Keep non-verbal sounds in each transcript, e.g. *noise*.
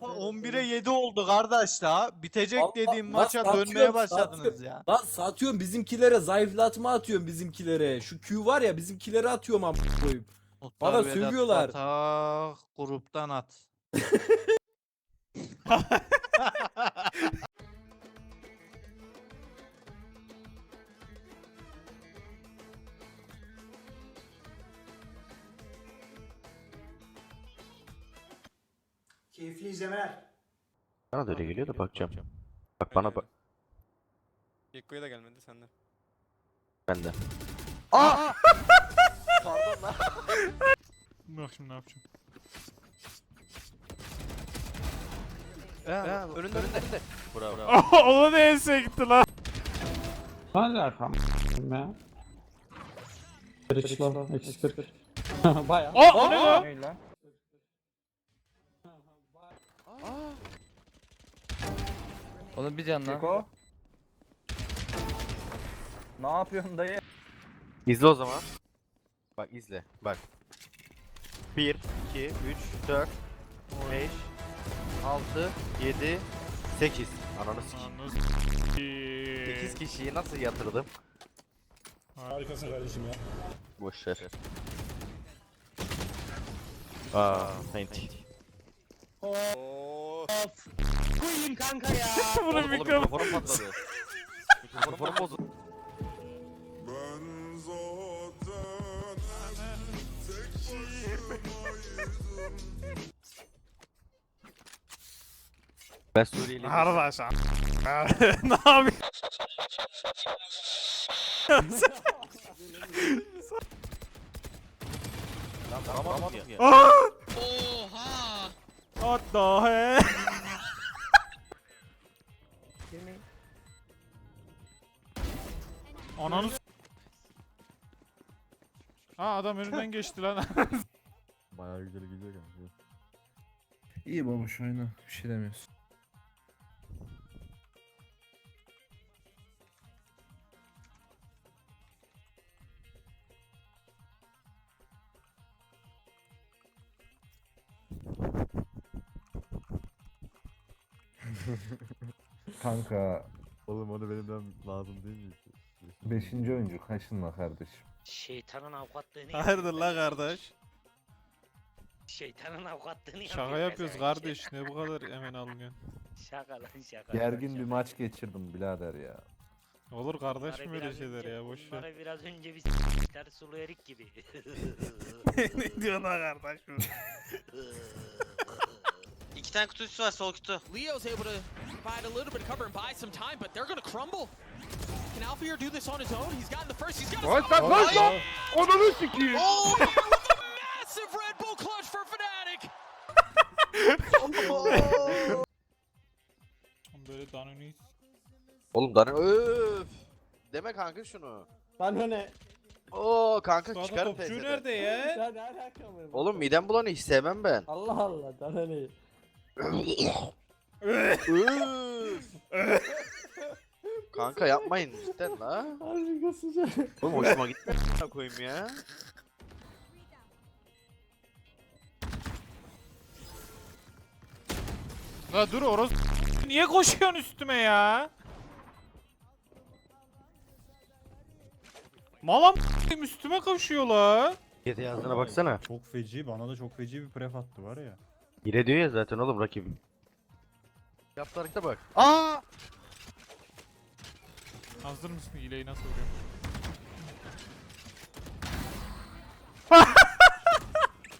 Ama 11'e 7 oldu kardeş la. Bitecek Allah- dediğim lan maça satıyorum, dönmeye başladınız satıyorum. ya. Lan satıyorum bizimkilere zayıflatma atıyorum bizimkilere. Şu Q var ya bizimkilere atıyorum am koyup. Bana Vedat sövüyorlar. Batak, gruptan at. *laughs* Bana da öyle geliyor da bakacağım. Bak bana bak. Gekko'ya da gelmedi senden. Ben de. Aa! *laughs* Pardon lan. Bak şimdi ne yapacağım. Ya, önünde önünde önünde. Bravo. *laughs* Ona da ense gitti lan. Hala kam ya. Kırıçla eksi 40. Baya. Aa o ne lan? Oğlum bir can lan. Keko. Ne yapıyorsun dayı? İzle o zaman. Bak izle. Bak. 1, 2, 3, 4, 5, 6, 7, 8. Ananı sikeyim. Ananı 8 kişiyi nasıl yatırdım? Harikasın kardeşim ya. Boş ver. Aa, paint. Koyayım kanka ya. *laughs* Bunun Oğlum, mikrofonu. mikrofonum patladı. Mikrofonum bozuldu. Ben Suriyeliyim. Kardeş a- *laughs* ne yapayım? Lan tamam ya. What the hell? Ananı s- Aa adam önünden *laughs* geçti lan. *laughs* Bayağı güzel gidiyor kanka. İyi babuş oyna. Bir şey demiyorsun. *laughs* Kanka Oğlum onu benim lazım değil mi? 5. oyuncu kaşınma kardeşim. Şeytanın avukatlığını Hayırdır la kardeş? Şeytanın avukatlığını Şaka yapıyoruz kardeş. Ne bu kadar hemen alınıyorsun? Şaka lan şaka. Gergin bir maç geçirdim birader ya. Olur kardeşim Bunları öyle biraz şeyler ya boş ver. Biraz önce bir s**ler sulu erik gibi. *laughs* ne diyorsun lan kardeş? *laughs* İki tane kutusu var sol kutu. Leo's able to provide a little bit of cover and buy some time, but they're going to crumble. Can Alfier do this on his own? He's gotten the first. He's got a Kaç lan lan! Onunu sikiyim! Oh, *laughs* with a massive Red Bull clutch for Fnatic. Böyle Danone Oğlum Dani öf. Deme kanka şunu. Bana ne? Oo kanka Daha da çıkarım topçu teyzeden. nerede ya? Ya ne? Oğlum midem bulanıyor hiç sevmem ben. Allah Allah bana ne? *laughs* Kanka yapmayın cidden la. Harikasın sen. Oğlum hoşuma a**ına koyayım ya. La dur orası Niye koşuyorsun üstüme ya? Malam üstüme koşuyor la. Yedi yazdığına baksana. Çok feci, bana da çok feci bir pref attı var ya. Yine diyor ya zaten oğlum rakibim. Yaptı harekete bak. Aa! Hazır mısın? Hileyi nasıl vuruyorum?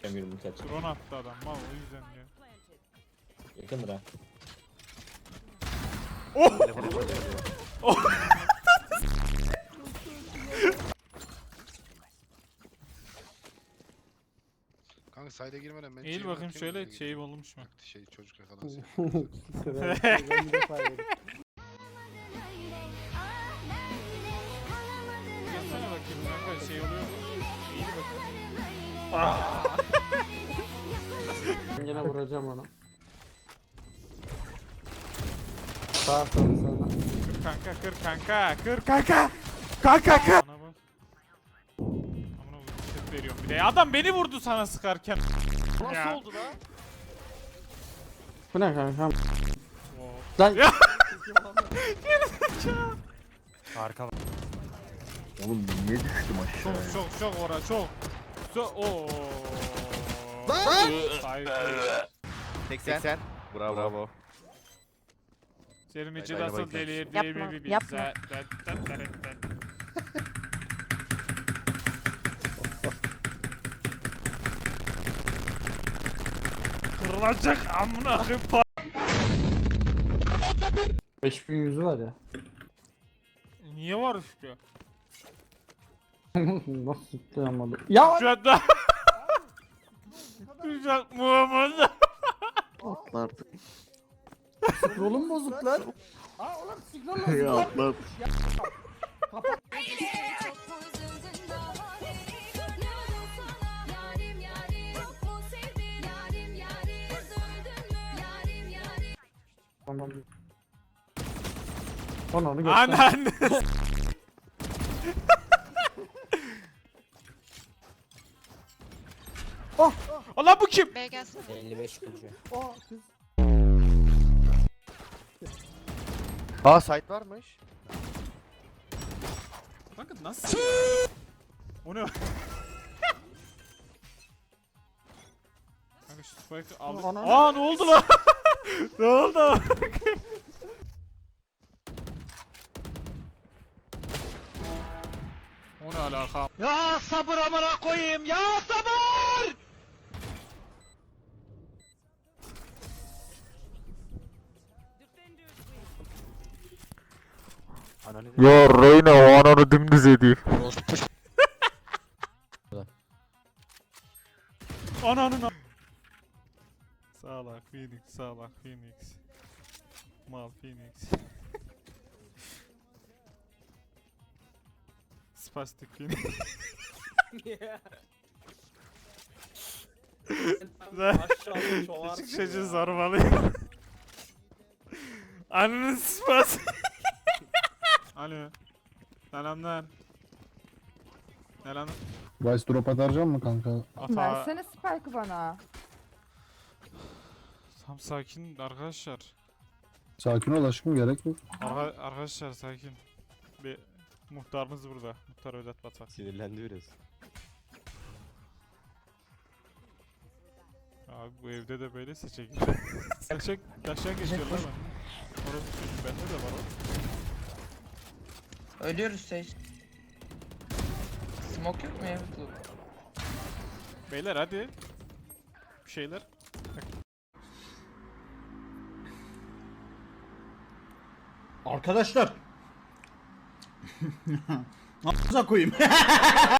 Emirim kaç. Drone attı adam mal o yüzden diyor. Yakındır ha. Kanka sayda girmeden ben Eğil bakayım şöyle şey olmuş mu? Şey çocuk yedim. Gelsene bakayım kanka şey oluyor mu? Eğil bakayım. Ben Yine vuracağım onu. Sağ sol sana. Kır kanka kır kanka kır kanka. Kanka kır. Veriyorum bir de. Adam beni vurdu sana sıkarken. Nasıl Ya. oldu lan? Bu ne kanka? Lan *laughs* Arka Oğlum niye düştüm Çok aşağıya? çok çok ora çok. Çok ooo. Cypher. 80. Bravo. Bravo. Senin için Haydi nasıl bakayım. delirdi Yapma, bir yapma. Kırılacak amına koyayım. pa- 5100'ü var ya. Niye var işte? *laughs* Nasıl tutlayamadı? Ya Şu anda Kıracak Muhammed. Atla artık. scroll'um bozuk lan. ya atla. Tamam. Son onu göster. Anan. Oh! Allah bu kim? Gelsene. 55 kılıcı. Aa site varmış. Kanka nasıl? O ne? Kanka şu spike'ı aldı. Aa ne oldu lan? *laughs* *laughs* ne oldu? o ne alaka? Ya sabır amına koyayım ya sabır! Ya Reyna o ananı dümdüz edeyim. Ananın Salak Phoenix, salak Phoenix. Mal Phoenix. *laughs* Spastik Phoenix. *laughs* Küçük çocuğu zorbalıyım. *laughs* Ananı spas. Alo. Selamlar. Selam. Vice drop atacak mı kanka? Ata. Versene Spike'ı bana. Tam sakin arkadaşlar. Sakin ol aşkım gerek yok. Arka- arkadaşlar sakin. Bir muhtarımız burada. Muhtar Vedat Batak. Sinirlendi biraz. Abi bu evde de böyle seçecek. Taşak, *laughs* taşak geçiyorlar mı? Orası çocuk bende de var o. Ölüyoruz Sage. Smoke yok mu ya? Beyler hadi. Bir şeyler. Arkadaşlar. *laughs* Ne koyayım? *laughs*